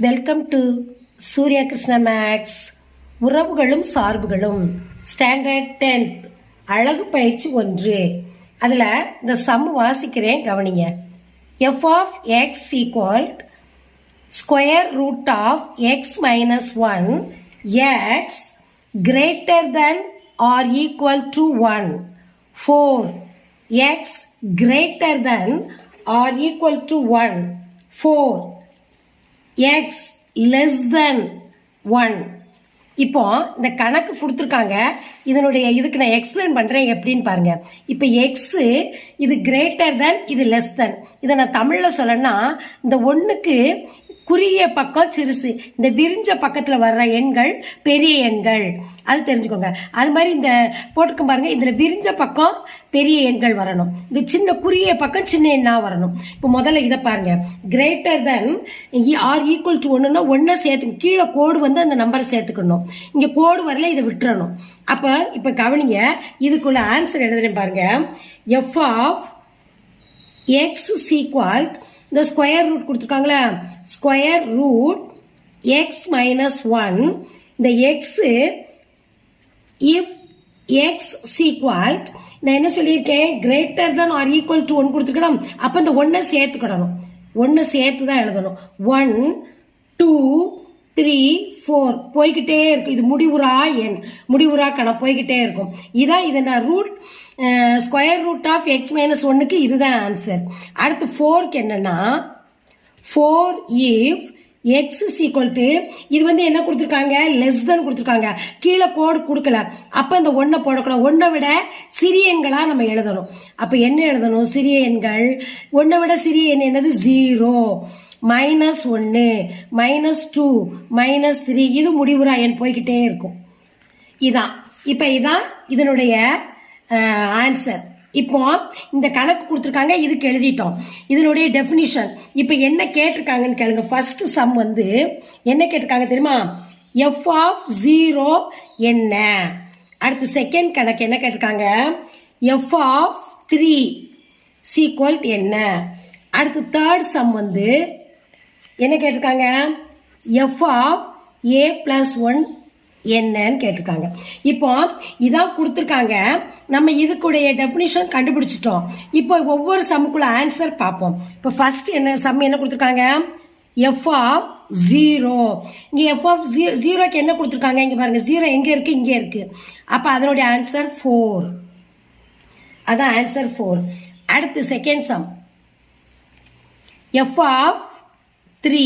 Welcome to Surya Krishna maths உறவுகளும் சார்புகளும். Standard tenth அழகு பயிற்சி ஒன்று. அதில் இந்த சம் வாசிக்கிறேன் கவனிங்க. F of x equal square root of x minus one x greater than or equal to one four x greater than or equal to one four x less than one இப்போ இந்த கணக்கு கொடுத்துருக்காங்க. இதனுடைய இதுக்கு நான் explain பண்ணுறேன் எப்படின்னு பாருங்க. இப்போ எக்ஸு இது கிரேட்டர் தென் இது லெஸ் தென் இதை நான் தமிழில் சொல்லணும்னா இந்த ஒன்றுக்கு குறுகிய பக்கம் சிறுசு. இந்த விரிஞ்ச பக்கத்தில் வர்ற எண்கள் பெரிய எண்கள். அது தெரிஞ்சுக்கோங்க. அது மாதிரி இந்த போட்டிருக்க பாருங்க இதில் விரிஞ்ச பக்கம் பெரிய எண்கள் வரணும். இந்த சின்ன குறுகிய பக்கம் சின்ன எண்ணாக வரணும். இப்போ முதல்ல இதை பாருங்க. Greater than or equal to ஒன்றுனா ஒன்றை சேர்த்து கீழே கோடு வந்து அந்த நம்பரை சேர்த்துக்கணும். இங்கே கோடு வரல இதை விட்டுறணும். அப்போ இப்போ கவனிங்க இதுக்குள்ள ஆன்சர் எழுதுறேன் பாருங்க. எஃப் ஆஃப் எக்ஸ் சீக்வால்ட் இந்த ஸ்கொயர் ரூட் கொடுத்துருக்காங்களா square root x minus one இந்த எக்ஸு இஃப் எக்ஸ் சீக்வால் நான் என்ன சொல்லியிருக்கேன்? கிரேட்டர் தான் ஆர் ஈக்குவல் டு ஒன் கொடுத்துருக்கணும். அப்போ இந்த ஒன்றை சேர்த்துக்கிடணும். ஒன்று சேர்த்து தான் எழுதணும். ஒன் டூ த்ரீ ஃபோர் போய்கிட்டே இருக்கும். இது முடிவுறா எண். முடிவுறா கணக்கு போய்கிட்டே இருக்கும். இதான் இதை நான் root square root of x minus ஒன்னுக்கு இதுதான் ஆன்சர் அடுத்து ஃபோர்க்கு என்னன்னா four if x is equal to இது வந்து என்ன கொடுத்துருக்காங்க? லெஸ் தன் கொடுத்துருக்காங்க. கீழே கோடு கொடுக்கல. அப்போ இந்த ஒன்றை போடக்கூடாது. ஒன்றை விட சிறிய எண்களாக நம்ம எழுதணும். அப்போ என்ன எழுதணும்? சிறிய எண்கள். ஒன்றை விட சிறிய எண் என்னது? ஜீரோ மைனஸ் ஒன்று மைனஸ் டூ மைனஸ் த்ரீ இது முடிவுரா எண் போய்கிட்டே இருக்கும். இதான். இப்போ இதான் இதனுடைய ஆன்சர் இப்போ இந்த கணக்கு கொடுத்துருக்காங்க இதுக்கு எழுதிட்டோம். இதனுடைய டெஃபினிஷன் இப்போ என்ன கேட்டிருக்காங்கன்னு கேளுங்க. ஃபர்ஸ்ட் சம் வந்து என்ன கேட்டிருக்காங்க தெரியுமா? எஃப் ஆஃப் ஜீரோ என்ன? அடுத்து செகண்ட் கணக்கு என்ன கேட்டிருக்காங்க? எஃப் ஆஃப் த்ரீ சீக்வல் என்ன? அடுத்து தேர்ட் சம் வந்து என்ன கேட்டிருக்காங்க? F of a plus one என்னன்னு கேட்டிருக்காங்க. இப்போ இதான் கொடுத்துருக்காங்க. நம்ம இதுக்குடைய டெஃபினிஷன் கண்டுபிடிச்சிட்டோம். இப்போ ஒவ்வொரு சம்முக்குள்ள ஆன்சர் பார்ப்போம். இப்போ ஃபர்ஸ்ட் என்ன சம் என்ன கொடுத்துருக்காங்க? எஃப் ஆஃப் ஜீரோ இங்கே எஃப் ஆஃப் ஜீரோக்கு என்ன கொடுத்துருக்காங்க? இங்கே பாருங்கள் ஜீரோ எங்கே இருக்குது இங்கே இருக்குது அப்போ அதனுடைய ஆன்சர் ஃபோர் அதான் ஆன்சர் ஃபோர் அடுத்து second sum f of three